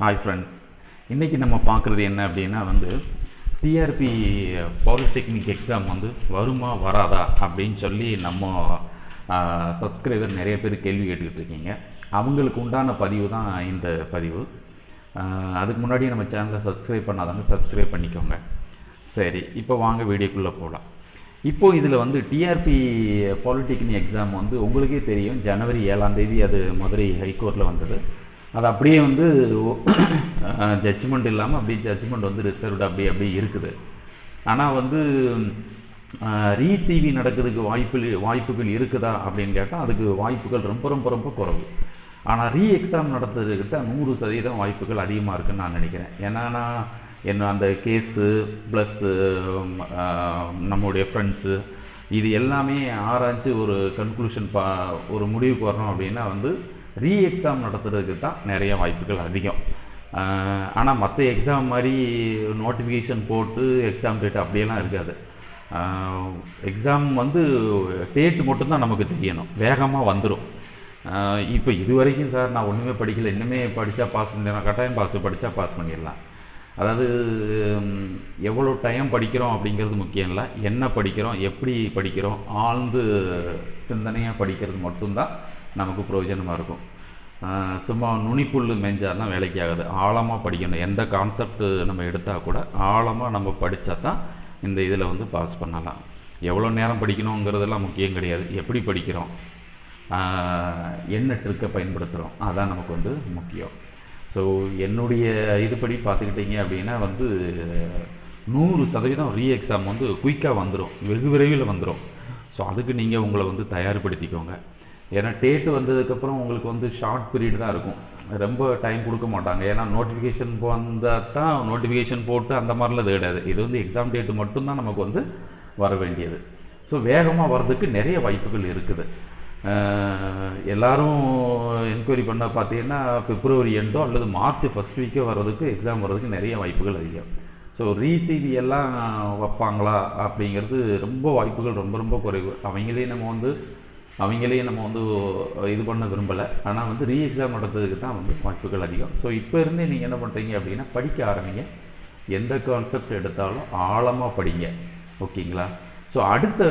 Hi friends இன்றைக்கி நம்ம பார்க்குறது என்ன அப்படின்னா வந்து டிஆர்பி பாலிடெக்னிக் எக்ஸாம் வந்து வருமா வராதா அப்படின்னு சொல்லி நம்ம சப்ஸ்கிரைபர் நிறைய பேர் கேள்வி கேட்டுக்கிட்டு இருக்கீங்க. அவங்களுக்கு உண்டான பதிவு தான் இந்த பதிவு. அதுக்கு முன்னாடி நம்ம சேனலை சப்ஸ்கிரைப் பண்ணாதாங்க சப்ஸ்கிரைப் பண்ணிக்கோங்க. சரி இப்போ வாங்க வீடியோக்குள்ளே போகலாம். இப்போ இதில் வந்து டிஆர்பி பாலிடெக்னிக் எக்ஸாம் வந்து உங்களுக்கே தெரியும். ஜனவரி ஏழாம் தேதி அது மதுரை ஹைகோர்ட்டில் வந்தது. அது அப்படியே வந்து ஜட்ஜ்மெண்ட் இல்லாமல் அப்படியே ஜட்ஜ்மெண்ட் வந்து ரிசர்வ்டு அப்படி அப்படியே இருக்குது. ஆனால் வந்து ரீசீவி நடக்கிறதுக்கு வாய்ப்பு வாய்ப்புகள் இருக்குதா அப்படின்னு கேட்டால் அதுக்கு வாய்ப்புகள் ரொம்ப ரொம்ப ரொம்ப குறைவு. ஆனால் ரீ எக்ஸாம் நடத்துறதுக்கிட்ட நூறு சதவீதம் வாய்ப்புகள் அதிகமாக இருக்குன்னு நான் நினைக்கிறேன். ஏன்னா என்ன அந்த கேஸு ப்ளஸ்ஸு நம்முடைய ஃப்ரெண்ட்ஸு இது எல்லாமே ஆராய்ச்சி ஒரு கன்க்ளூஷன் பா ஒரு முடிவுக்கு வரணும் அப்படின்னா வந்து ரீ எக்ஸாம் நடத்துறதுக்கு தான் நிறைய வாய்ப்புகள் அதிகம். ஆனால் மற்ற எக்ஸாம் மாதிரி நோட்டிஃபிகேஷன் போட்டு எக்ஸாம் டேட் அப்படியெல்லாம் இருக்காது. எக்ஸாம் வந்து டேட் மட்டும்தான் நமக்கு தெரியணும். வேகமாக வந்துடும் இப்போ இது வரைக்கும் சார் நான் ஒன்றுமே படிக்கல. இன்னுமே படித்தா பாஸ் பண்ணிடலாம். கட்டாயம் பாஸ் படித்தா பாஸ் பண்ணிடலாம். அதாவது எவ்வளோ டைம் படிக்கிறோம் அப்படிங்கிறது முக்கியம் இல்லை. என்ன படிக்கிறோம் எப்படி படிக்கிறோம் ஆழ்ந்து சிந்தனையாக படிக்கிறது மட்டும்தான் நமக்கு பிரயோஜனமாக இருக்கும். சும்மா நுனிப்புல் மேய்ஞ்சாலாம் வேலைக்கு ஆகாது. ஆழமாக படிக்கணும். எந்த கான்செப்ட் நம்ம எடுத்தால் கூட ஆழமாக நம்ம படித்தா தான் இந்த இதில் வந்து பாஸ் பண்ணலாம். எவ்வளோ நேரம் படிக்கணுங்கிறதெல்லாம் முக்கியம் கிடையாது. எப்படி படிக்கிறோம் என்ன ட்ரிக்கை பயன்படுத்துகிறோம் அதான் நமக்கு வந்து முக்கியம். ஸோ என்னுடைய இதுபடி பார்த்துக்கிட்டிங்க அப்படின்னா வந்து நூறு சதவீதம் ரீ எக்ஸாம் வந்து குயிக்காக வந்துடும் வெகு விரைவில் வந்துடும் ஸோ அதுக்கு நீங்கள் உங்களை வந்து தயார்படுத்திக்கோங்க. ஏன்னா டேட்டு வந்ததுக்கப்புறம் உங்களுக்கு வந்து ஷார்ட் பீரியட் தான் இருக்கும். ரொம்ப டைம் கொடுக்க மாட்டாங்க. ஏன்னா நோட்டிஃபிகேஷன் வந்தால் தான் நோட்டிஃபிகேஷன் போட்டு அந்த மாதிரிலாம் இது கிடையாது. இது வந்து எக்ஸாம் டேட்டு மட்டும்தான் நமக்கு வந்து வர வேண்டியது. ஸோ வேகமாக வர்றதுக்கு நிறைய வாய்ப்புகள் இருக்குது. எல்லாரும் என்கொயரி பண்ண பார்த்தீங்கன்னா பிப்ரவரி எண்டோ அல்லது மார்ச் ஃபஸ்ட் வீக்கோ வர்றதுக்கு எக்ஸாம் வர்றதுக்கு நிறைய வாய்ப்புகள் அதிகம். ஸோ ரீசிவி எல்லாம் வைப்பாங்களா அப்படிங்கிறது ரொம்ப வாய்ப்புகள் ரொம்ப ரொம்ப குறைவு. அவங்களே நம்ம வந்து அவங்களே நம்ம வந்து இது பண்ண விரும்பலை. ஆனால் வந்து ரீ எக்ஸாம் நடத்துறதுக்கு தான் வந்து வாய்ப்புகள் அதிகம். ஸோ இப்போ இருந்தே நீங்கள் என்ன பண்ணுறீங்க அப்படின்னா படிக்க ஆரம்பிங்க. எந்த கான்செப்ட் எடுத்தாலும் ஆழமாக படிங்க. ஓகேங்களா? ஸோ அடுத்த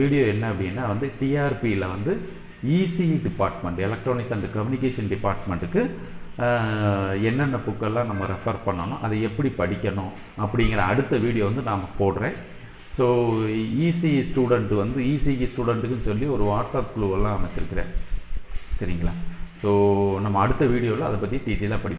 வீடியோ என்ன அப்படின்னா வந்து டிஆர்பியில் வந்து EC department electronics and communication டிபார்ட்மெண்ட்டுக்கு என்னென்ன புக்கெல்லாம் நம்ம ரெஃபர் பண்ணணும் அதை எப்படி படிக்கணும் அப்படிங்கிற அடுத்த வீடியோ வந்து நான் போடுறேன். ஸோ இசி ஸ்டூடெண்ட்டு வந்து இசிஇ ஸ்டூடெண்ட்டுக்குன்னு சொல்லி ஒரு வாட்ஸ்அப் குழுவெல்லாம் அமைச்சிருக்கிறேன். சரிங்களா? ஸோ நம்ம அடுத்த வீடியோவில் அதை பற்றி டீட்டெயிலாக படி